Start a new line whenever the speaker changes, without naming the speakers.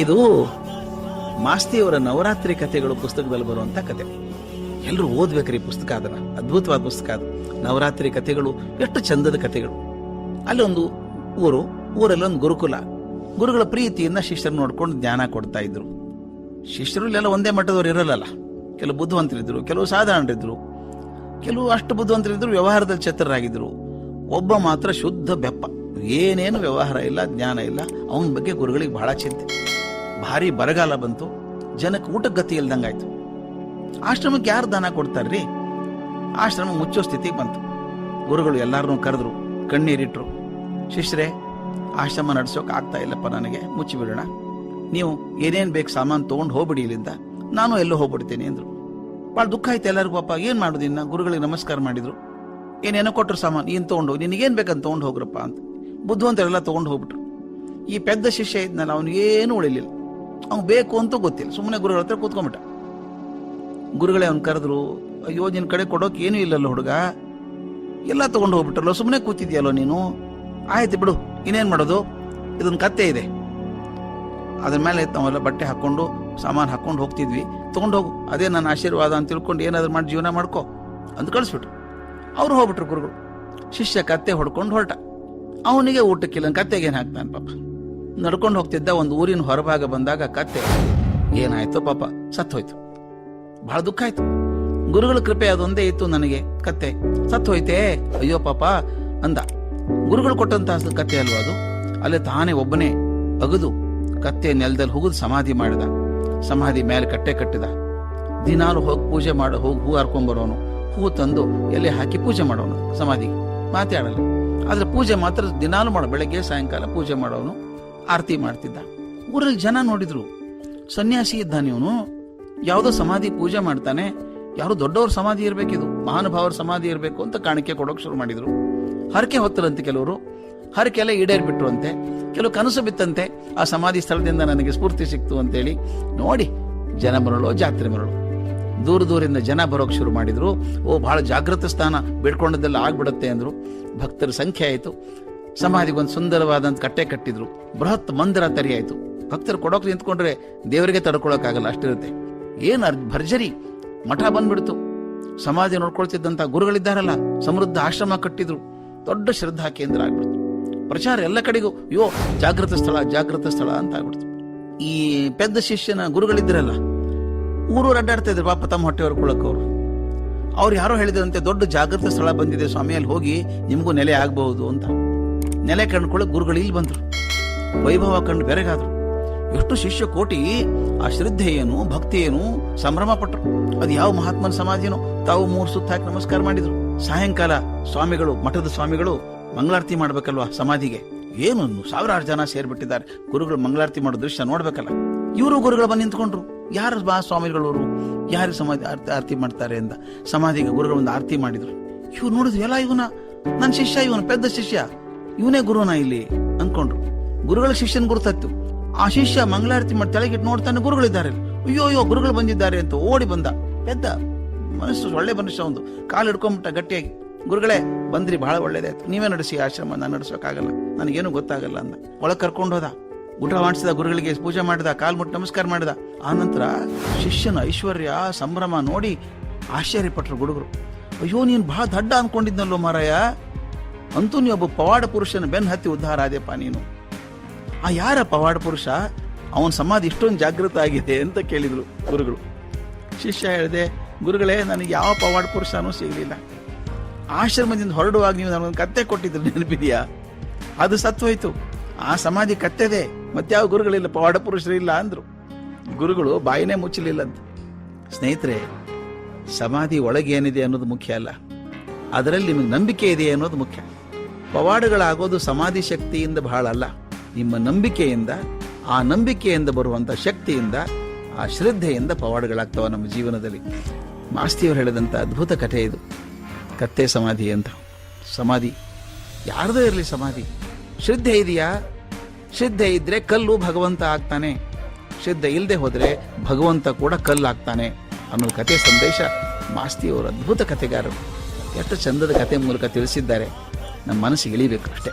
ಇದು ಮಾಸ್ತಿಯವರ ನವರಾತ್ರಿ ಕಥೆಗಳು ಪುಸ್ತಕದಲ್ಲಿ ಬರುವಂತ ಕತೆ. ಎಲ್ಲರೂ ಓದ್ಬೇಕ್ರಿ ಪುಸ್ತಕ ಅದನ್ನ. ಅದ್ಭುತವಾದ ಪುಸ್ತಕ ಅದು. ನವರಾತ್ರಿ ಕಥೆಗಳು ಎಷ್ಟು ಚಂದದ ಕಥೆಗಳು. ಅಲ್ಲೊಂದು ಊರು, ಊರಲ್ಲಿ ಒಂದು ಗುರುಕುಲ. ಗುರುಗಳ ಪ್ರೀತಿಯಿಂದ ಶಿಷ್ಯರು ನೋಡ್ಕೊಂಡು ಜ್ಞಾನ ಕೊಡ್ತಾ ಇದ್ರು. ಶಿಷ್ಯರು ಎಲ್ಲ ಒಂದೇ ಮಟ್ಟದವ್ರು ಇರಲ್ಲ ಕೆಲವು ಬುದ್ಧಿವಂತರಿದ್ರು, ಕೆಲವು ಸಾಧಾರಣರಿದ್ರು. ಕೆಲವು ಅಷ್ಟು ಬುದ್ಧಿವಂತರಿದ್ರು ವ್ಯವಹಾರದಲ್ಲಿ ಚತುರರಾಗಿದ್ರು ಒಬ್ಬ ಮಾತ್ರ ಶುದ್ಧ ಬೆಪ್ಪ. ಏನೇನು ವ್ಯವಹಾರ ಇಲ್ಲ, ಜ್ಞಾನ ಇಲ್ಲ, ಅವನ ಬಗ್ಗೆ ಗುರುಗಳಿಗೆ ಬಹಳ ಚಿಂತೆ. ಭಾರಿ ಬರಗಾಲ ಬಂತು. ಜನಕ್ಕೆ ಊಟಕ್ಕೆ ಗತಿ ಇಲ್ದಂಗಾಯ್ತು ಆಶ್ರಮಕ್ಕೆ ಯಾರು ದಾನ ಕೊಡ್ತಾರ್ರಿ? ಆಶ್ರಮ ಮುಚ್ಚೋ ಸ್ಥಿತಿಗೆ ಬಂತು. ಗುರುಗಳು ಎಲ್ಲರನ್ನೂ ಕರೆದ್ರು, ಕಣ್ಣೀರಿಟ್ರು. ಶಿಷ್ಯರೇ, ಆಶ್ರಮ ನಡ್ಸೋಕೆ ಆಗ್ತಾ ಇಲ್ಲಪ್ಪ ನನಗೆ ಮುಚ್ಚಿಬಿಡೋಣ ನೀವು ಏನೇನ್ ಬೇಕು ಸಾಮಾನು ತೊಗೊಂಡು ಹೋಗ್ಬಿಡಿ ಇಲ್ಲಿಂದ. ನಾನು ಎಲ್ಲೋ ಹೋಗ್ಬಿಡ್ತೇನೆ ಅಂದ್ರು. ಭಾಳ ದುಃಖ ಆಯ್ತು ಎಲ್ಲರಿಗೂ, ಪಾಪ ಏನು ಮಾಡುದು ಇನ್ನ? ಗುರುಗಳಿಗೆ ನಮಸ್ಕಾರ ಮಾಡಿದ್ರು. ಏನೇನೋ ಕೊಟ್ಟರು ಸಾಮಾನು ಏನು ತೊಗೊಂಡು ನಿನಗೇನು ಬೇಕಂತ ತೊಗೊಂಡು ಹೋಗ್ರಪ್ಪ ಅಂತ. ಬುದ್ಧಿವಂತರೆಲ್ಲ ತೊಗೊಂಡು ಹೋಗ್ಬಿಟ್ರು. ಈ ಪೆದ್ದ ಶಿಷ್ಯ ಇದ್ನಲ್ಲ ಅವನಿಗೇನು ಉಳಿಲಿಲ್ಲ. ಅವ್ನು ಬೇಕು ಅಂತ ಗೊತ್ತಿಲ್ಲ. ಸುಮ್ಮನೆ ಗುರುಗಳ ಹತ್ರ ಕೂತ್ಕೊಂಡ್ಬಿಟ್ಟ. ಗುರುಗಳೇ ಅವ್ನು ಕರೆದ್ರು, ಅಯ್ಯೋ, ನಿನ್ ಕಡೆ ಕೊಡೋಕೆ ಏನೂ ಇಲ್ಲಲ್ಲ ಹುಡುಗ. ಎಲ್ಲ ತಗೊಂಡು ಹೋಗ್ಬಿಟ್ರಲ್ಲ ಸುಮ್ಮನೆ ಕೂತಿದ್ಯಲ್ಲೋ ನೀನು? ಆಯ್ತು ಬಿಡು, ಇನ್ನೇನ್ ಮಾಡೋದು? ಇದೊಂದು ಕತ್ತೆ ಇದೆ. ಅದ್ರ ಮೇಲೆ ನಾವೆಲ್ಲ ಬಟ್ಟೆ ಹಾಕೊಂಡು, ಸಾಮಾನು ಹಾಕೊಂಡು ಹೋಗ್ತಿದ್ವಿ. ತೊಗೊಂಡು ಹೋಗು, ಅದೇ ನನ್ನ ಆಶೀರ್ವಾದ ಅಂತ ತಿಳ್ಕೊಂಡು ಏನಾದ್ರು ಮಾಡಿ ಜೀವನ ಮಾಡ್ಕೋ ಅಂತ ಕಳಿಸ್ಬಿಟ್ರು. ಅವ್ರು ಹೋಗ್ಬಿಟ್ರು ಗುರುಗಳು. ಶಿಷ್ಯ ಕತ್ತೆ ಹೊಡ್ಕೊಂಡು ಹೊರಟ. ಅವನಿಗೆ ಊಟಕ್ಕಿಲ್ಲ ಕತ್ತೆಗೆ ಏನ್ ಹಾಕ್ತಾನೆ ಪಾಪ. ನಡ್ಕೊಂಡು ಹೋಗ್ತಿದ್ದ ಒಂದು ಊರಿನ ಹೊರಭಾಗ ಬಂದಾಗ ಕತ್ತೆ, ಏನಾಯ್ತು ಪಾಪ? ಸತ್ತೋಯ್ತು. ಬಹಳ ದುಃಖ ಆಯ್ತು. ಗುರುಗಳ ಕೃಪೆ ಅದೊಂದೇ ಇತ್ತು ನನಗೆ. ಕತ್ತೆ ಸತ್ತು ಹೋಯ್ತೆ ಅಯ್ಯೋ ಪಾಪ, ಅಂದ. ಗುರುಗಳು ಕೊಟ್ಟಂತಹ ಕತ್ತೆ ಅಲ್ವಾ ಅದು? ಅಲ್ಲಿ ತಾನೇ ಒಬ್ಬನೇ ಅಗದು. ಕತ್ತೆ ನೆಲದಲ್ಲಿ ಹೋಗುದು ಸಮಾಧಿ ಮಾಡಿದ. ಸಮಾಧಿ ಮೇಲೆ ಕಟ್ಟೆ ಕಟ್ಟಿದ. ದಿನಾಲು ಹೋಗಿ ಪೂಜೆ ಮಾಡ, ಹೋಗಿ ಹೂ ಹರ್ಕೊಂಡ್ಬರೋನು ಹೂ ತಂದು ಎಲೆ ಹಾಕಿ ಪೂಜೆ ಮಾಡೋನು ಸಮಾಧಿಗೆ. ಮಾತಾಡಲ್ಲ. ಆದ್ರೆ ಪೂಜೆ ಮಾತ್ರ ದಿನಾಲು ಮಾಡೋ, ಬೆಳಗ್ಗೆ ಸಾಯಂಕಾಲ ಪೂಜೆ ಮಾಡೋನು. ಆರತಿ ಮಾಡ್ತಿದ್ದ. ಊರಲ್ಲಿ ಜನ ನೋಡಿದ್ರು. ಸನ್ಯಾಸಿ ಇದ್ದಾನೆ ಇವನು. ಯಾವುದೋ ಸಮಾಧಿ ಪೂಜೆ ಮಾಡ್ತಾನೆ. ಯಾರು ದೊಡ್ಡವ್ರ ಸಮಾಧಿ ಇರಬೇಕಿದು. ಮಹಾನುಭಾವರ ಸಮಾಧಿ ಇರಬೇಕು ಅಂತ ಕಾಣಿಕೆ ಕೊಡೋಕೆ ಶುರು ಮಾಡಿದ್ರು. ಹರಕೆ ಹೊತ್ತರಂತೆ ಕೆಲವರು. ಹರಕೆ ಎಲ್ಲ ಈಡೇರ್ಬಿಟ್ರು ಅಂತೆ ಕೆಲವು ಕನಸು ಬಿತ್ತಂತೆ. ಆ ಸಮಾಧಿ ಸ್ಥಳದಿಂದ ನನಗೆ ಸ್ಫೂರ್ತಿ ಸಿಕ್ತು ಅಂತೇಳಿ. ನೋಡಿ, ಜನ ಮರಳು, ಜಾತ್ರೆ ಮರಳು. ದೂರ ದೂರಿಂದ ಜನ ಬರೋಕ್ ಶುರು ಮಾಡಿದ್ರು. ಓ ಬಹಳ ಜಾಗೃತ ಸ್ಥಾನ. ಬಿಡ್ಕೊಂಡದ್ದೆಲ್ಲ ಆಗ್ಬಿಡುತ್ತೆ ಅಂದ್ರು. ಭಕ್ತರ ಸಂಖ್ಯೆ ಆಯಿತು. ಸಮಾಧಿಗೊಂದು ಸುಂದರವಾದಂತ ಕಟ್ಟೆ ಕಟ್ಟಿದ್ರು. ಬೃಹತ್ ಮಂದಿರ ತೆರೆಯಾಯ್ತು. ಭಕ್ತರು ಕೊಡೋಕ್ ನಿಂತ್ಕೊಂಡ್ರೆ ದೇವರಿಗೆ ತಡ್ಕೊಳಕ್ಕಾಗಲ್ಲ, ಅಷ್ಟಿರುತ್ತೆ. ಏನು ಭರ್ಜರಿ? ಮಠ ಬಂದ್ಬಿಡ್ತು. ಸಮಾಧಿ ನೋಡ್ಕೊಳ್ತಿದ್ದಂಥ ಗುರುಗಳಿದ್ದಾರಲ್ಲ, ಸಮೃದ್ಧ ಆಶ್ರಮ ಕಟ್ಟಿದ್ರು. ದೊಡ್ಡ ಶ್ರದ್ಧಾ ಕೇಂದ್ರ ಆಗ್ಬಿಡ್ತು. ಪ್ರಚಾರ ಎಲ್ಲ ಕಡೆಗೂ ಯೋ ಜಾಗೃತ ಸ್ಥಳ ಜಾಗೃತ ಸ್ಥಳ ಅಂತ ಆಗ್ಬಿಡ್ತು. ಈ ಪೆದ್ದ ಶಿಷ್ಯನ ಗುರುಗಳಿದ್ರಲ್ಲ ಊರೂರು ಅಡ್ಡಾಡ್ತಾ ಇದ್ರು, ಪಾಪ ತಮ್ಮ ಹೊಟ್ಟೆ ಹೊರ್ಕೊಳಕ್ ಅವರು. ಅವ್ರು ಯಾರೋ ಹೇಳಿದ್ರಂತೆ, ದೊಡ್ಡ ಜಾಗೃತ ಸ್ಥಳ ಬಂದಿದೆ ಸ್ವಾಮಿಯಲ್ಲಿ ಹೋಗಿ ನಿಮಗೂ ನೆಲೆ ಆಗಬಹುದು ಅಂತ. ನೆಲೆ ಕಂಡುಕೊಳ್ಳೋ ಗುರುಗಳು ಇಲ್ಲಿ ಬಂದರು. ವೈಭವ ಕಂಡು ಬೆರಗಾದರು. ಎಷ್ಟು ಶಿಷ್ಯ ಕೋಟಿ ಆ ಶ್ರದ್ಧೆ ಏನು ಭಕ್ತಿ ಏನು ಸಂಭ್ರಮ ಪಟ್ಟರು ಅದು ಯಾವ ಮಹಾತ್ಮನ ಸಮಾಧಿನೋ? ತಾವು ಮೂರು ಸುತ್ತ ಹಾಕಿ ನಮಸ್ಕಾರ ಮಾಡಿದ್ರು. ಸಾಯಂಕಾಲ ಸ್ವಾಮಿಗಳು, ಮಠದ ಸ್ವಾಮಿಗಳು ಮಂಗಳಾರತಿ ಮಾಡ್ಬೇಕಲ್ವಾ ಸಮಾಧಿಗೆ? ಏನು ಸಾವಿರಾರು ಜನ ಸೇರ್ಬಿಟ್ಟಿದ್ದಾರೆ. ಗುರುಗಳು ಮಂಗಳಾರತಿ ಮಾಡೋ ದೃಶ್ಯ ನೋಡ್ಬೇಕಲ್ಲ. ಇವರು ಗುರುಗಳು ಬಂದು ನಿಂತ್ಕೊಂಡ್ರು. ಯಾರು ಬಾ ಸ್ವಾಮಿಗಳವರು? ಯಾರು ಸಮಾಧಿ ಆರ್ತಿ ಆರತಿ ಮಾಡ್ತಾರೆ ಅಂತ. ಸಮಾಧಿಗೆ ಗುರುಗಳು ಒಂದು ಆರತಿ ಮಾಡಿದ್ರು. ಇವ್ರು ನೋಡಿದ್ರು, ಎಲ್ಲ ಇವನ. ನನ್ನ ಶಿಷ್ಯ ಇವನು, ಪೆದ್ದ ಶಿಷ್ಯ. ಇವನೇ ಗುರುನ ಇಲ್ಲಿ ಅನ್ಕೊಂಡ್ರು ಗುರುಗಳ ಶಿಷ್ಯನ ಗುರುತತ್ತು. ಆ ಶಿಷ್ಯ ಮಂಗಳಾರತಿ ಮಾಡಿ ತೆಳಗಿಟ್ಟು ನೋಡ್ತಾನೆ ಗುರುಗಳಿದ್ದಾರೆ. ಅಯ್ಯೋ ಅಯ್ಯೋ, ಗುರುಗಳು ಬಂದಿದ್ದಾರೆ ಅಂತ ಓಡಿ ಬಂದ. ಪೆದ್ದ. ಮನಸ್ಸು ಒಳ್ಳೆ ಮನುಷ್ಯ ಒಂದು. ಕಾಲು ಹಿಡ್ಕೊಂಬಿಟ್ಟ ಗಟ್ಟಿಯಾಗಿ. ಗುರುಗಳೇ, ಬಂದ್ರಿ, ಬಹಳ ಒಳ್ಳೇದಾಯ್ತು ನೀವೇ ನಡೆಸಿ ಆಶ್ರಮ ನಾನು ನಡೆಸೋಕ್ಕಾಗಲ್ಲ. ನನಗೇನು ಗೊತ್ತಾಗಲ್ಲ ಅಂದ. ಒಳಗೆ ಕರ್ಕೊಂಡು ಹೋದ. ಊಟ ಮಾಡಿಸಿದ ಗುರುಗಳಿಗೆ ಪೂಜೆ ಮಾಡಿದ, ಕಾಲು ಮುಟ್ಟು ನಮಸ್ಕಾರ ಮಾಡಿದ. ಆ ನಂತರ ಶಿಷ್ಯನ ಐಶ್ವರ್ಯ, ಸಂಭ್ರಮ ನೋಡಿ ಆಶ್ಚರ್ಯಪಟ್ರು ಗುಡುಗರು ಅಯ್ಯೋ, ನೀನು ಬಹಳ ದಡ್ಡ ಅನ್ಕೊಂಡಿದ್ನಲ್ಲೋ ಮಾರಾಯ. ಅಂತೂ ನೀ ಒಬ್ಬ ಪವಾಡ ಪುರುಷನ ಬೆನ್ನು ಹತ್ತಿ ಉದ್ಧಾರ ಆದೆಪ್ಪ ನೀನು. ಆ ಯಾರ ಪವಾಡ ಪುರುಷ? ಅವನ ಸಮಾಧಿ ಇಷ್ಟೊಂದು ಜಾಗೃತ ಆಗಿದೆ ಅಂತ ಕೇಳಿದ್ರು ಗುರುಗಳು. ಶಿಷ್ಯ ಹೇಳಿದೆ, ಗುರುಗಳೇ, ನನಗೆ ಯಾವ ಪವಾಡ ಪುರುಷನೂ ಸಿಗಲಿಲ್ಲ. ಆಶ್ರಮದಿಂದ ಹೊರಡುವಾಗ ನೀವು ನನಗೊಂದು ಕತ್ತೆ ಕೊಟ್ಟಿದ್ರು ನೆನಪಿದೆಯಾ? ಅದು ಸತ್ತು ಹೋಯ್ತು ಆ ಸಮಾಧಿ ಕತ್ತೆದೆ, ಮತ್ತೆ ಯಾವ ಗುರುಗಳಿಲ್ಲ, ಪವಾಡ ಪುರುಷರಿಲ್ಲ ಅಂದ್ರು. ಗುರುಗಳು ಬಾಯಿನೇ ಮುಚ್ಚಲಿಲ್ಲ ಅಂತ ಸ್ನೇಹಿತರೆ, ಸಮಾಧಿ ಒಳಗೇನಿದೆ ಅನ್ನೋದು ಮುಖ್ಯ ಅಲ್ಲ. ಅದರಲ್ಲಿ ನಿಮಗೆ ನಂಬಿಕೆ ಇದೆ ಅನ್ನೋದು ಮುಖ್ಯ. ಪವಾಡಗಳಾಗೋದು ಸಮಾಧಿ ಶಕ್ತಿಯಿಂದ ಬಹಳ ಅಲ್ಲ. ನಿಮ್ಮ ನಂಬಿಕೆಯಿಂದ, ಆ ನಂಬಿಕೆಯಿಂದ ಬರುವಂಥ ಶಕ್ತಿಯಿಂದ, ಆ ಶ್ರದ್ಧೆಯಿಂದ ಪವಾಡಗಳಾಗ್ತವೆ ನಮ್ಮ ಜೀವನದಲ್ಲಿ. ಮಾಸ್ತಿಯವರು ಹೇಳಿದಂಥ ಅದ್ಭುತ ಕಥೆ ಇದು. ಕತ್ತೆ ಸಮಾಧಿ ಅಂತ. ಸಮಾಧಿ. ಯಾರ್ದೋ ಇರಲಿ ಸಮಾಧಿ. ಶ್ರದ್ಧೆ ಇದೆಯಾ? ಶ್ರದ್ಧೆ ಇದ್ರೆ ಕಲ್ಲು ಭಗವಂತ ಆಗ್ತಾನೆ. ಶ್ರದ್ಧೆ ಇಲ್ಲದೆ ಹೋದರೆ ಭಗವಂತ ಕೂಡ ಕಲ್ಲು ಆಗ್ತಾನೆ. ಅನ್ನೋ ಕತೆ ಸಂದೇಶ ಮಾಸ್ತಿಯವರು ಅದ್ಭುತ ಕಥೆಗಾರರು. ಎಷ್ಟು ಚಂದದ ಕತೆ ಮೂಲಕ ತಿಳಿಸಿದ್ದಾರೆ. ನಮ್ಮ ಮನಸ್ಸಿಗೆ ಇಳಿಬೇಕು ಅಷ್ಟೇ